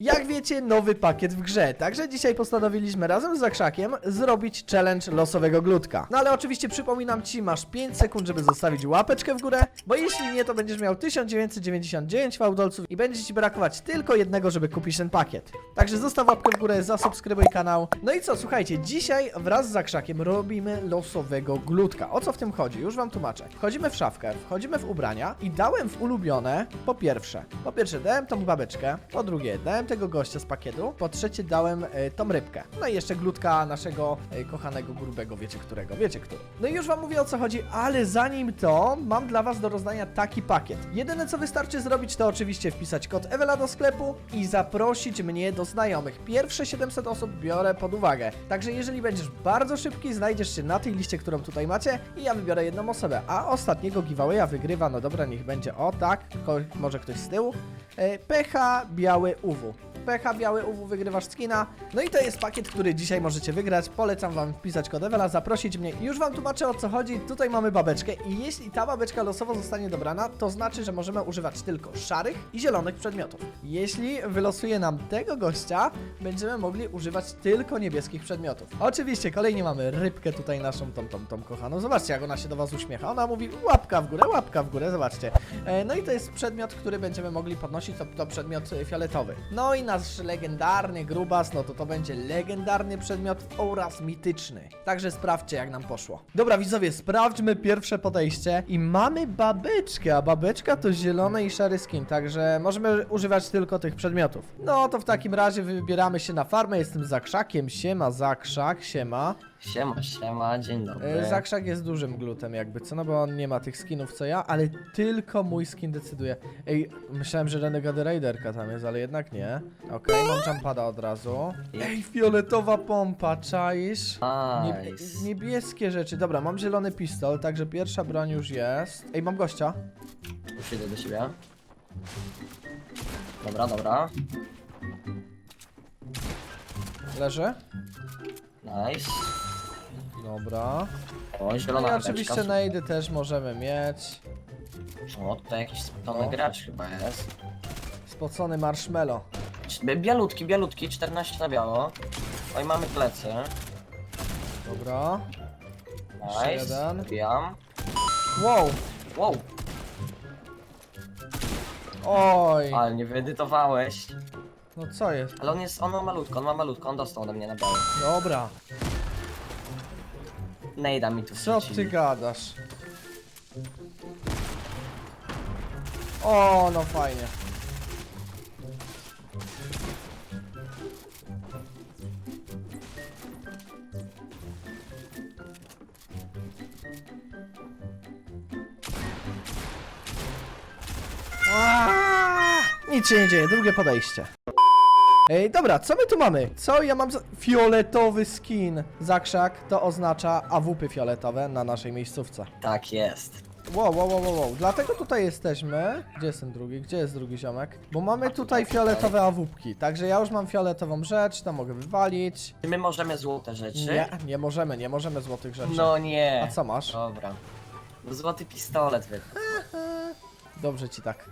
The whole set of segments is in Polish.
Jak wiecie, nowy pakiet w grze, także dzisiaj postanowiliśmy razem z Zakrzakiem zrobić challenge losowego glutka. No ale oczywiście przypominam ci, masz 5 sekund, żeby zostawić łapeczkę w górę, bo jeśli nie, to będziesz miał 1999 fałdolców i będzie ci brakować tylko jednego, żeby kupić ten pakiet. Także zostaw łapkę w górę, zasubskrybuj kanał. No i co, słuchajcie, dzisiaj wraz z Zakrzakiem robimy losowego glutka. O co w tym chodzi? Już wam tłumaczę. Wchodzimy w szafkę, wchodzimy w ubrania i dałem w ulubione, po pierwsze, po pierwsze dałem tą babeczkę, po drugie dałem tego gościa z pakietu, po trzecie dałem e, tą rybkę. No i jeszcze glutka naszego e, kochanego grubego, wiecie którego, wiecie który. No i już wam mówię o co chodzi, ale zanim to, mam dla was do rozdania taki pakiet. Jedyne co wystarczy zrobić, to oczywiście wpisać kod Ewela do sklepu i zaprosić mnie do znajomych. Pierwsze 700 osób biorę pod uwagę. Także jeżeli będziesz bardzo szybki, znajdziesz się na tej liście, którą tutaj macie i ja wybiorę jedną osobę. A ostatniego giveawaya wygrywa, no dobra, niech będzie o tak, może ktoś z tyłu. E, PH Biały UW. PH Biały UW wygrywasz skina. No i to jest pakiet, który dzisiaj możecie wygrać. Polecam wam wpisać kod Ewela, zaprosić mnie. Już wam tłumaczę o co chodzi. Tutaj mamy babeczkę i jeśli ta babeczka losowo zostanie dobrana, to znaczy, że możemy używać tylko szarych i zielonych przedmiotów. Jeśli wylosuje nam tego gościa, będziemy mogli używać tylko niebieskich przedmiotów. Oczywiście kolejnie mamy rybkę tutaj naszą, tą, tą, tą kochaną. Zobaczcie, jak ona się do was uśmiecha. Ona mówi łapka w górę, łapka w górę, zobaczcie. E, no i to jest przedmiot, który będziemy mogli podnosić, to, to przedmiot e, fioletowy. No i nasz legendarny grubas, no to to będzie legendarny przedmiot oraz mityczny. Także sprawdźcie, jak nam poszło. Dobra, widzowie, sprawdźmy pierwsze podejście i mamy babeczkę, a babeczka to zielony i szary skin, także możemy używać tylko tych przedmiotów. No to w takim razie wybieramy się na farmę, jestem za krzakiem, siema, za krzak, siema. Siema, siema, dzień dobry. E, Zakrzak jest dużym glutem jakby, co? No bo on nie ma tych skinów co ja, ale tylko mój skin decyduje. Ej, myślałem, że Renegade Raiderka tam jest, ale jednak nie. Okej, mam jumpada od razu. Ej, fioletowa pompa, czaisz? Nie, Nice. niebieskie rzeczy. Dobra, mam zielony pistol, także pierwsza broń już jest. Ej, mam gościa. Już idę do siebie. Dobra, dobra. Leży. Nice. Dobra. O, No zielona i apeczka, oczywiście najdy też możemy mieć. O, tutaj jakiś spocony No. gracz chyba jest. Spocony marshmallow. Bialutki, bialutki, 14 na biało. Oj, mamy plecy. Dobra. Jeszcze Nice. jeden. Wbijam. Wow. Wow, Oj. ale nie wyedytowałeś. No co jest? Ale on jest, on ma malutko, on ma malutko, on dostał ode mnie na biało. Dobra. Nejda mi tu Co wrzucili. ty gadasz? O, no fajnie. Aaaa! Nic się nie dzieje, drugie podejście. Ej, dobra, co my tu mamy? Co ja mam za... Fioletowy skin. Zakrzak to oznacza AWP fioletowe na naszej miejscówce. Tak jest. Wow, wow, wow, wow, wow. Dlatego tutaj jesteśmy. Gdzie jest ten drugi? Gdzie jest drugi ziomek? Bo mamy tutaj fioletowe awupki. Także ja już mam fioletową rzecz, to mogę wywalić. Czy my możemy złote rzeczy? Nie, nie możemy, nie możemy złotych rzeczy. No nie. A co masz? Dobra. Złoty pistolet wy. Dobrze ci tak.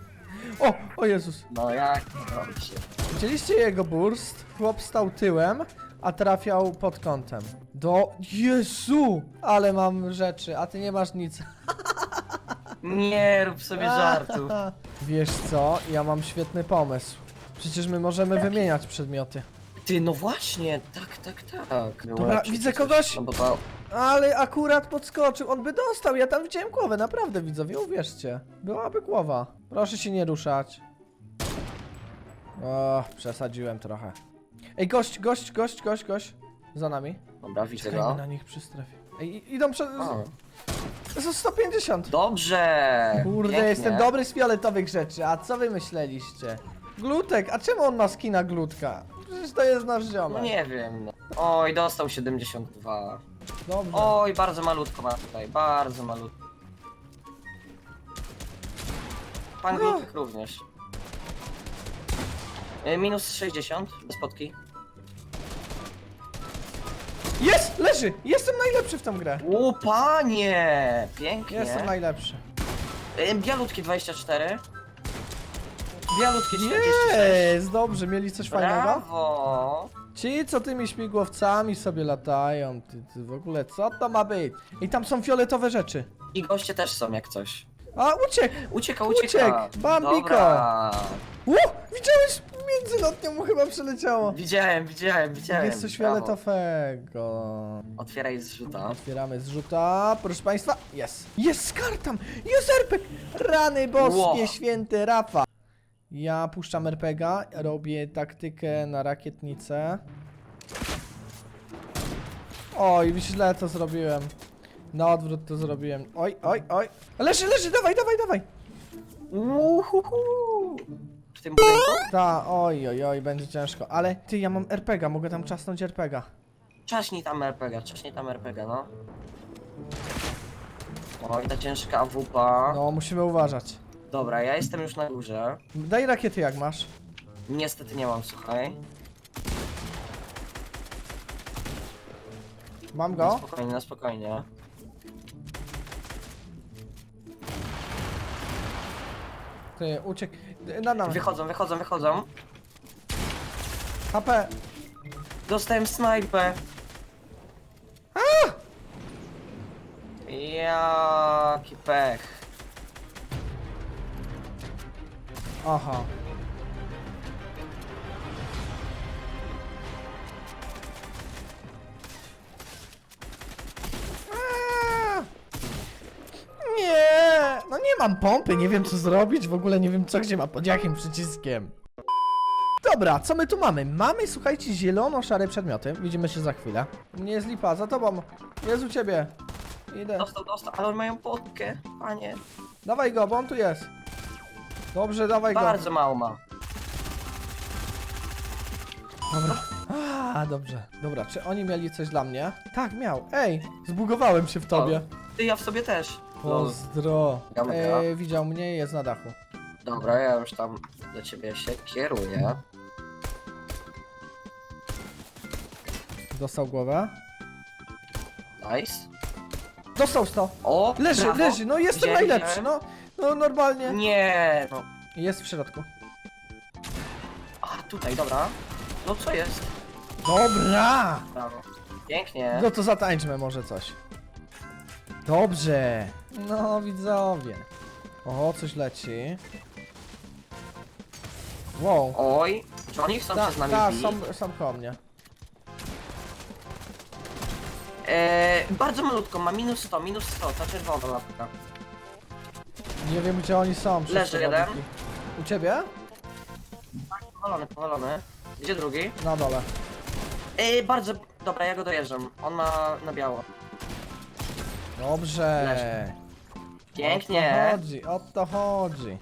O, o Jezus. No jak? Dobrze. Widzieliście jego burst? Chłop stał tyłem, a trafiał pod kątem. Do... Jezu! Ale mam rzeczy, a ty nie masz nic. Nie rób sobie żartów. Wiesz co? Ja mam świetny pomysł. Przecież my możemy wymieniać przedmioty. Ty, no właśnie, tak, tak, tak. Dobra, widzę kogoś. No. Ale akurat podskoczył, on by dostał, ja tam widziałem głowę, naprawdę widzowie, uwierzcie. Byłaby głowa. Proszę się nie ruszać. O, przesadziłem trochę. Ej, gość, gość, gość, gość, gość. Za nami. Dobra, widzę Czekajmy go. na nich przy strefie. Ej, i- idą przed... O, Za 150. Dobrze! Kurde, pięknie. jestem dobry z fioletowych rzeczy, a co wy myśleliście? Glutek, a czemu on ma skina glutka? Przecież to jest nasz ziomek. No nie wiem. No. Oj, dostał 72. Dobrze. Oj, bardzo malutko ma tutaj, bardzo malutko. Pan. Wilk również. E, Minus 60, bez potki. Jest! Leży! Jestem najlepszy w tą grę. O, panie! Pięknie. Jestem najlepszy. E, Bialutki 24. Bialutki 46. Jest, dobrze, mieli coś fajnego? Brawo! Ci, co tymi śmigłowcami sobie latają, ty, ty w ogóle, co to ma być? I tam są fioletowe rzeczy. I goście też są jak coś. A, uciekł! Ucieka, ucieka. Uciekł, Bambiko. Dobra. Widziałeś? Między lotnią mu chyba przeleciało. Widziałem, widziałem, widziałem. Jest coś Brawo. fioletowego. Otwieraj zrzuta. Otwieramy zrzuta, proszę państwa. Jest! Jest skartam! Jest! Rany boskie, Ło. święty Rafa! Ja puszczam RPGa, robię taktykę na rakietnicę. Oj, źle to zrobiłem. Na odwrót to zrobiłem. Oj, oj, oj. Leży, leży, dawaj, dawaj, dawaj! Uhuhu. W tym budynku? Ta, oj, oj, oj, będzie ciężko. Ale ty, ja mam RPGa, mogę tam czasnąć RPGa. Czaśnij tam RPG, czaśnij tam RPG, no. Oj, ta ciężka AWP. No, musimy uważać. Dobra, ja jestem już na górze. Daj rakiety jak masz. Niestety nie mam, słuchaj. Mam Na go. spokojnie, na spokojnie. Ty, uciekł. Na nam. Wychodzą, wychodzą, wychodzą. HP. Dostałem snajpę. Jaki pech. Aha. Nie! No nie mam pompy, nie wiem co zrobić, w ogóle nie wiem co gdzie ma, pod jakim przyciskiem. Dobra, co my tu mamy? Mamy, słuchajcie, zielono-szare przedmioty. Widzimy się za chwilę. Nie jest lipa, za tobą. Jest u ciebie. Idę. Dostał, dostał, ale oni mają potkę, panie. Dawaj go, bo on tu jest. Dobrze, dawaj go. Bardzo mało ma. Dobra. A, dobrze. Dobra, czy oni mieli coś dla mnie? Tak, miał. Ej, zbugowałem się w tobie. Ty, ja w sobie też. Lol. Pozdro. Gamka. Ej, widział mnie i jest na dachu. Dobra, ja już tam do ciebie się kieruję. Dostał głowę. Nice. Dostał 100. O, Leży, brawo. leży, no jestem najlepszy, no. No normalnie. Nie, no. Jest w środku. A, tutaj, dobra. No co jest? Dobra! Brawo. Pięknie. No to zatańczmy może coś. Dobrze. No widzowie. O, coś leci. Wow. Oj, czy oni chcą się z nami ta, bić? są, są koło mnie. Eee, bardzo malutko, ma minus 100, minus 100, ta czerwona lampka. Nie wiem gdzie oni są. przez Leży te jeden. U ciebie? Powalony, powalony. Gdzie drugi? Na dole. Eee, bardzo, dobra, ja go dojeżdżam. On ma na biało. Dobrze. O to Pięknie. chodzi, o to chodzi.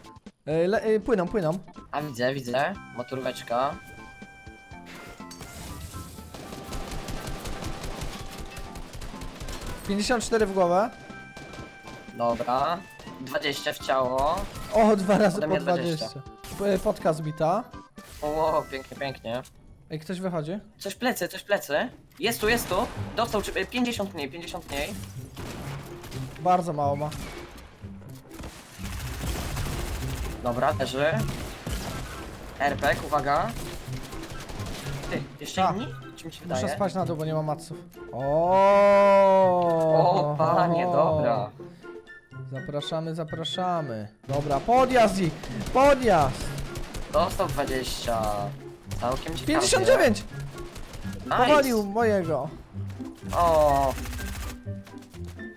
Ej, le, ej, płyną, płyną. A widzę, widzę. Motoróweczka. Yy, 54 w głowę. Dobra. 20 w ciało. O, dwa razy Ode po mnie 20. 20. P- Podka zbita. O, pięknie, pięknie. Ej, ktoś wychodzi? Coś plecy, coś plecy. Jest tu, jest tu. Dostał czy- e, 50 mniej, 50 mniej. Bardzo mało ma. Dobra, leży. RPG, uwaga. Ty, jeszcze A. inni? Czy mi się Muszę wydaje? spać na dół, bo nie ma maców. O, O, panie, dobra. Zapraszamy, zapraszamy. Dobra, podjazd ich! Podjazd! Dostał 20. Całkiem ciekawie. 59! Nice. Powalił mojego. O,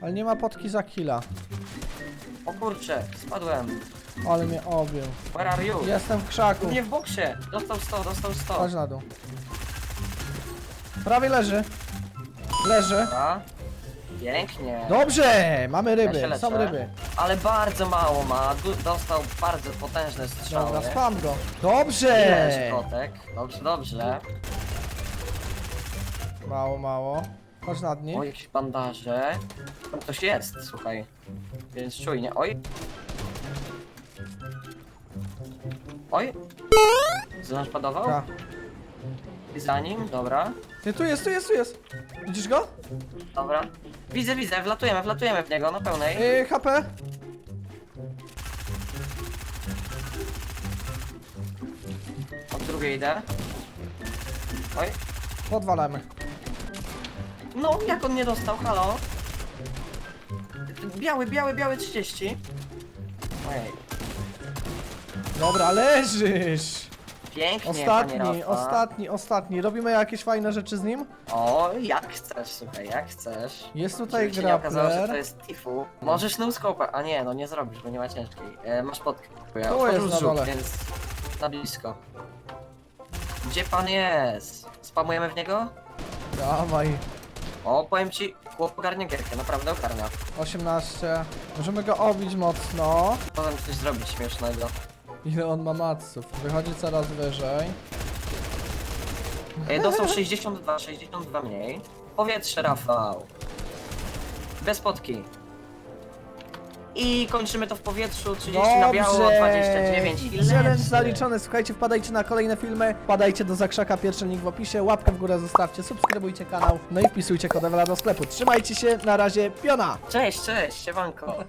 Ale nie ma podki za killa. o kurczę, spadłem. Ale mnie objął. Where are you? Jestem w krzaku. Nie w boksie. Dostał 100, dostał 100. Chodź na dół. Prawie leży. Leży. Dobra. Pięknie. Dobrze! Mamy Ja się ryby, leczę. są ryby. Ale bardzo mało ma. Du dostał bardzo potężne strzały. Dobra, spam go. Dobrze! kotek. Dobrze, dobrze. Mało, mało. Chodź nad O, nim. jakieś bandaże. Tam ktoś jest, słuchaj. Więc czujnie. Oj. Oj. Zanaszpadował? Ta. I za nim, dobra. Ty, tu jest, tu jest, tu jest. Widzisz go? Dobra. Widzę, widzę, wlatujemy, wlatujemy w niego na pełnej. Yy, HP. drugie idę. Oj. Podwalamy. No, jak on nie dostał? Halo? Biały, biały, biały 30. Ojej. Dobra, leżysz! Pięknie, Ostatni, Rafa. ostatni, ostatni. Robimy jakieś fajne rzeczy z nim? O, jak chcesz, słuchaj, jak chcesz. Jest tutaj Żeby się nie okazało, że to grappler. jest Tifu. Możesz no scope, a nie, no nie zrobisz, bo nie ma ciężkiej. E, masz podkę. Ja Tu otworzył jest na dole. więc na blisko. Gdzie pan jest? Spamujemy w niego? Dawaj. O, powiem ci, chłop ogarnia gierkę, naprawdę ogarnia. 18. Możemy go obić mocno. Potem coś zrobić śmiesznego. Ile on ma maców? Wychodzi coraz wyżej. E, dostał 62, 62 mniej. Powietrze, Rafał. Bez potki. I kończymy to w powietrzu, 30 na biało, 29 i lecimy. zaliczony. Słuchajcie, wpadajcie na kolejne filmy. Wpadajcie do Zakrzaka, pierwszy link w opisie. Łapkę w górę zostawcie, subskrybujcie kanał. No i wpisujcie kodewela do sklepu. Trzymajcie się, na razie, piona! Cześć, cześć, siemanko.